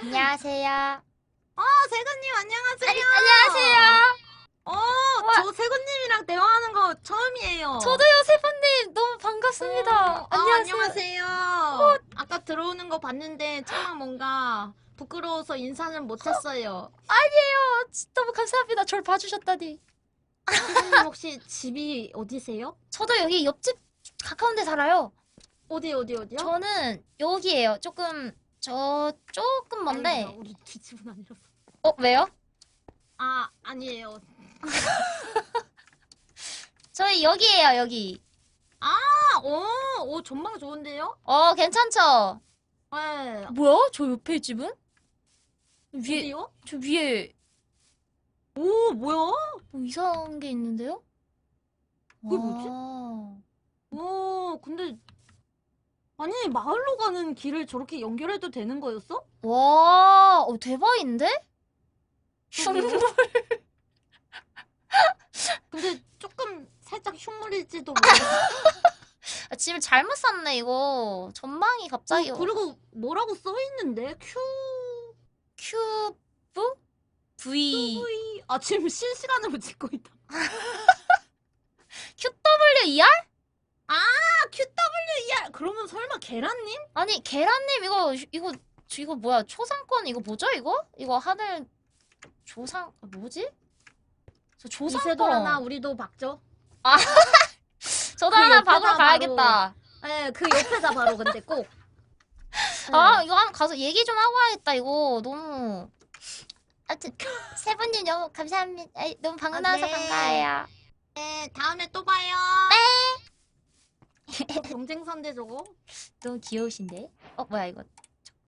안녕하세요. 아, 세근님 안녕하세요. 아니, 안녕하세요. 어, 와. 저 세근님이랑 대화하는 거 처음이에요. 저도요, 세번님 너무 반갑습니다. 어, 안녕하세요. 아, 안녕하세요. 아까 들어오는 거 봤는데 정말 뭔가 부끄러워서 인사는 못 했어요. 아니에요. 진짜 너무 감사합니다. 절 봐주셨다니. 세근님 혹시 집이 어디세요? 저도 여기 옆집 가까운 데 살아요. 어디 어디 어디요? 저는 여기에요. 조금 저 조금 먼데. 우리 기집은 아니라서. 어 왜요? 아 아니에요. 저희 여기에요. 여기. 아, 오, 오 전망 좋은데요? 어 괜찮죠? 네. 뭐야? 저 옆에 집은? 위에 어디요? 저 위에 오, 뭐야? 뭐 이상한 게 있는데요? 그게 뭐지? 와. 오, 근데 아니 마을로 가는 길을 저렇게 연결해도 되는 거였어? 와, 어, 대박인데? 흉물. 근데 조금 살짝 흉물일지도 모르겠어. 아, 집을 잘못 샀네, 이거. 전망이 갑자기. 어, 그리고 뭐라고 써 있는데? Q 큐브? V. V 아 지금 실시간으로 찍고 있다. QWER? 아 그러면 설마 계란님? 아니, 계란님, 이거, 이거, 저 이거 뭐야? 초상권, 이거 뭐죠, 이거? 이거 하늘, 조상, 뭐지? 저 이세돌아나 조상권. 우리도 박죠. 저도 그 하나 옆에다 박으러 가야겠다. 네, 그 옆에다 바로 근데 꼭. 네. 아, 이거 한번 가서 얘기 좀 하고 와야겠다, 이거. 너무. 하여튼, 세 분님 너무 감사합니다. 아이, 너무 아, 반가워서 네. 반가워요. 네, 다음에 또 봐요. 네. 저 경쟁선대 저거. 너무 귀여우신데? 어, 뭐야, 이거.